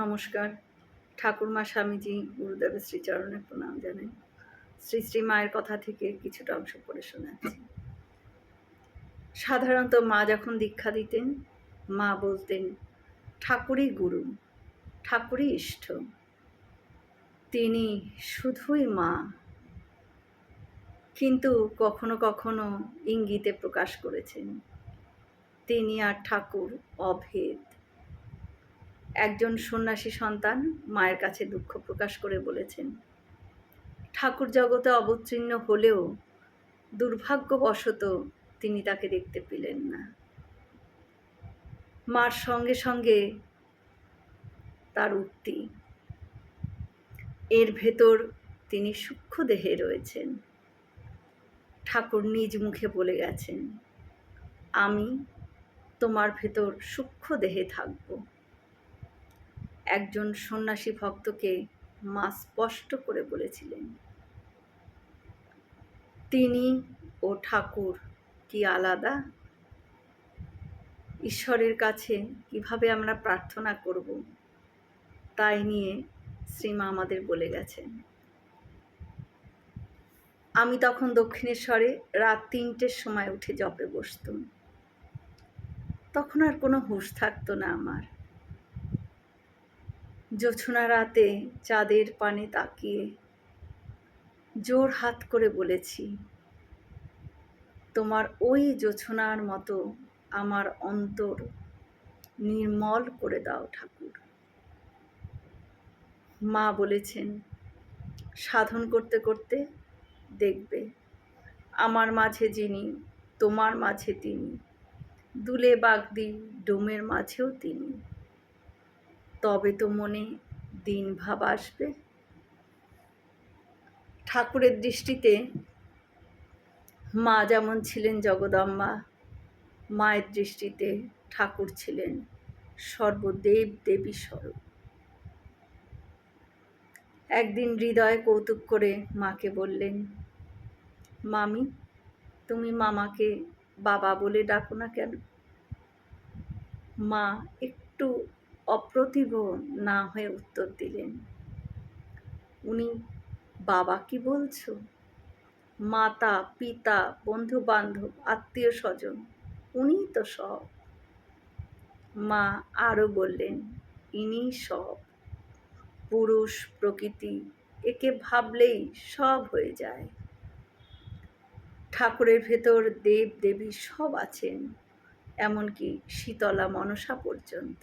নমস্কার। ঠাকুরমা স্বামীজি গুরুদেবের শ্রীচরণে প্রণাম জানাই। শ্রী শ্রী মায়ের কথা থেকে কিছুটা অংশ পড়ে শোনাচ্ছি। সাধারণত মা যখন দীক্ষা দিতেন, মা বলতেন, ঠাকুরই গুরু, ঠাকুরই ইষ্ট। তিনি শুধুই মা। কিন্তু কখনো কখনো ইঙ্গিতে প্রকাশ করেছেন, তিনি আর ঠাকুর অভেদ। একজন সন্ন্যাসী সন্তান মায়ের কাছে দুঃখ প্রকাশ করে বলেছেন, ঠাকুর জগতে অবতীর্ণ হলেও দুর্ভাগ্যবশত তিনি তাকে দেখতে পেলেন না। মার সঙ্গে সঙ্গে তার উক্তি, এর ভেতর তিনি সূক্ষ্ম দেহে রয়েছেন। ঠাকুর নিজ মুখে বলে গেছেন, আমি তোমার ভেতর সূক্ষ্ম দেহে থাকব। একজন সন্ন্যাসী ভক্তকে মা স্পষ্ট করে বলেছিলেন, তিনি ও ঠাকুর কি আলাদা? ঈশ্বরের কাছে কীভাবে আমরা প্রার্থনা করব? তাই নিয়ে শ্রীমা আমাদের বলে গেছেন। আমি তখন দক্ষিণেশ্বরে রাত তিনটের সময় উঠে জপে বসতুম। তখন আর কোনো হুঁশ থাকতো না আমার। জোছনা রাতে চাঁদের পানে তাকিয়ে জোর হাত করে বলেছি, তোমার ওই জোছনার মতো আমার অন্তর নির্মল করে দাও ঠাকুর। মা বলেছেন, সাধন করতে করতে দেখবে, আমার মাঝে যিনি, তোমার মাঝে তিনি, দুলে বাগদি ডোমের মাঝেও তিনি। তবে তো মনে দিন ভাব আসবে। ঠাকুরের দৃষ্টিতে মা যেমন ছিলেন জগদম্বা মায়ের দৃষ্টিতে ঠাকুর ছিলেন সর্বদেব দেবী স্বরূপ। একদিন হৃদয় কৌতুক করে মাকে বললেন, মামি, তুমি মামাকে বাবা বলে ডাকো না কেন? মা একটু অপ্রতিভ না হয়ে উত্তর দিলেন, উনি বাবা কি বলছো? মাতা, পিতা বন্ধু বান্ধব আত্মীয় স্বজন উনিই তো সব। মা আরও বললেন, ইনি সব। পুরুষ, প্রকৃতি, একে ভাবলেই সব হয়ে যায়। ঠাকুরের ভেতর দেব দেবী সব আছেন, এমনকি শীতলা মনসা পর্যন্ত।